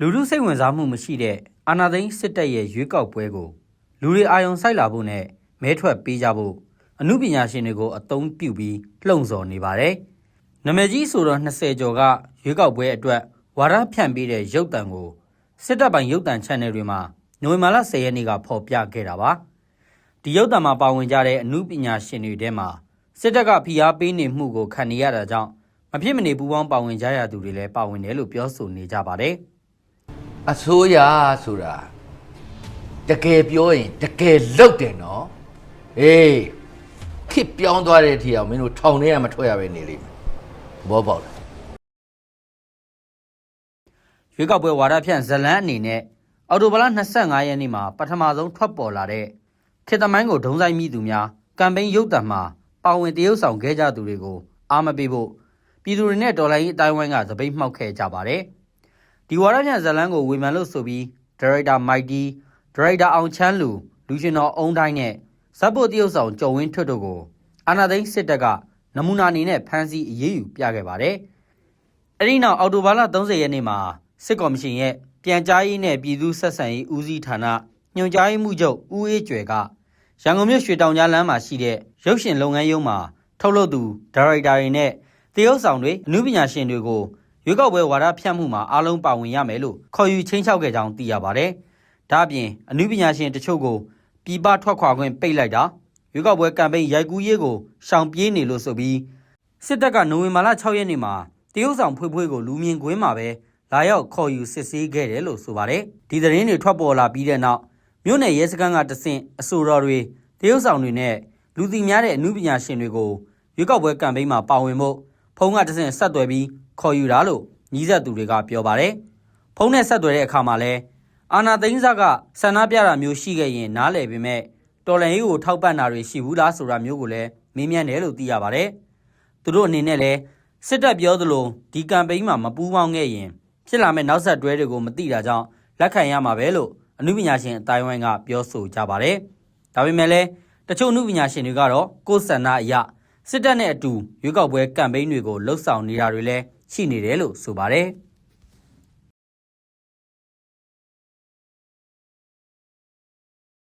လူလူစိတ်ဝင်စားမှုမရှိတဲ့အာဏာသိမ်းစစ်တပ်ရဲ့ရွေးကောက်ပွဲကိုလူတွေအာရုံစိုက်လာဖို့နဲ့မဲထွက်ပေးကြဖို့အမှုပညာရှင်တွေကိုအသုံးပြုပြီးလှုံ့ဆော်နေပါတယ်။နမကြီးဆိုတော့20ကျော်ကရွေးကောက်ပွဲအတွက်ဝါဒဖြန့်ပေးတဲ့ရုပ်တံကိုစစ်တပ်ပိုင်ရုပ်တံ channel တွေမှာနိုဝင်ဘာလ10ရက်နေ့ကဖော်ပြခဲ့တာပါ။ဒီရုပ်တံမှာပါဝင်ကြတဲ့အမှုပညာရှင်တွေထဲမှာစစ်တပ်ကဖိအားပေးနေမှုကိုခံနေရတာကြောင့်မဖြစ်မနေပူးပေါင်းပါဝင်ကြရသူတွေလည်းပါဝင်တယ်လို့ပြောဆိုနေကြပါတယ်။ အစိုးရဆိုတာတကယ်ပြောရင်တကယ်လုတ်တယ်နော်အေးခစ်ပြောင်းသွားတဲ့အထိအောင်မင်းတို့ထောင်ထဲကမထွက်ရပဲနေလိမ့်မယ်သဘောပေါက်လားရွေးကောက်ပွဲဝါဒဖြန့်ဇလန်းအနေနဲ့အော်တိုဘလ25ရက်နေ့မှာပထမဆုံးထွက်ပေါ်လာတဲ့ခေတ်သမိုင်းကိုဒုံဆိုင်မိသူများကမ်ပိန်းရုပ်သံမှာပါဝင်တရုပ်ဆောင်ခဲ့ကြသူတွေကိုအားမပေးဖို့ပြည်သူတွေနဲ့တော်လိုင်းရေးအတိုင်းဝိုင်းကသပိတ်မှောက်ခဲ့ကြပါတယ်။ ဒီဝါဒဖြန့်ဇလန်းကိုဝေဖန်လို့ဆိုပြီးဒါရိုက်တာမိုက်တီဒါရိုက်တာအောင်ချမ်းလူလူရှင်တော်အုံတိုင်းနဲ့ဇက်ဖို့တရုပ်ဆောင်ကျော်ဝင်းထွတ်တို့ကိုအာနာသိန်းစစ်တပ်ကနမူနာအနေနဲ့ဖမ်းဆီးအရေးယူပြခဲ့ပါတယ်။အဲ့ဒီနောက်အော်တိုဘာလ30ရက်နေ့မှာစစ်ကော်မရှင်ရဲ့ပြန်ကြားရေးနဲ့ပြည်သူ့ဆက်ဆံရေးဦးစီးဌာနညွှန်ကြားရေးမှူးချုပ်ဦးအေးကျွယ်ကရန်ကုန်မြို့ရွှေတောင်ကြားလမ်းမှာရှိတဲ့ရုပ်ရှင်လုပ်ငန်းရုံးမှာထုတ်လုပ်သူဒါရိုက်တာတွေနဲ့တရုပ်ဆောင်တွေအမှုပညာရှင်တွေကို ရွေးကောက်ပွဲဝါဒဖြန့်မှုမှာအားလုံးပါဝင်ရမယ်လို့ခေါ်ယူချင်းချောက်ခဲ့ကြောင်းသိရပါတယ်။ဒါ့အပြင်အမှုပညာရှင်တချို့ကိုပြည်ပထွက်ခွာခွင့်ပိတ်လိုက်တာရွေးကောက်ပွဲကမ်ပိန်းရိုက်ကူးရေးကိုရှောင်ပြေးနေလို့ဆိုပြီးစစ်တပ်ကနိုဝင်ဘာလ6ရက်နေ့မှာတရုတ်ဆောင်ဖွေးဖွေးကိုလူမြင်ကွင်းမှာပဲလာရောက်ခေါ်ယူစစ်ဆေးခဲ့တယ်လို့ဆိုပါတယ်။ဒီသတင်းတွေထွက်ပေါ်လာပြီးတဲ့နောက်မြို့နယ်ရဲစခန်းကတဆင့်အဆိုတော်တွေတရုတ်ဆောင်တွေနဲ့လူသိများတဲ့အမှုပညာရှင်တွေကိုရွေးကောက်ပွဲကမ်ပိန်းမှာပါဝင်ဖို့ဖုန်းကတဆင့်ဆက်သွယ်ပြီး ခေါ်ယူတာလို့ညီးဆက်သူတွေကပြောပါတယ်။ဖုန်းနဲ့ဆက်သွယ်တဲ့အခါမှာလဲအာနာသိန်းစားကဆန္ဒပြတာမျိုးရှိခဲ့ရင်နားလည်ပေမဲ့တော်လန်ရေးကိုထောက်ပံ့တာတွေရှိဘူးလားဆိုတာမျိုးကိုလည်းမေးမြန်းတယ်လို့သိရပါတယ်။သူတို့အနေနဲ့လည်းစစ်တပ်ပြောသလိုဒီကမ်ပိန်းမှာမပူးပေါင်းခဲ့ရင်ဖြစ်လာမဲ့နောက်ဆက်တွဲတွေကိုမသိတာကြောင့်လက်ခံရမှာပဲလို့အမှုပညာရှင်အတိုင်းဝိုင်းကပြောဆိုကြပါတယ်။ဒါပေမဲ့လည်းတချို့အမှုပညာရှင်တွေကတော့ကိုယ်ဆန္ဒအရစစ်တပ်နဲ့အတူရွေးကောက်ပွဲကမ်ပိန်းတွေကိုလှုပ်ဆောင်နေတာတွေလည်း ရှိနေတယ်လို့ဆိုပါတယ်။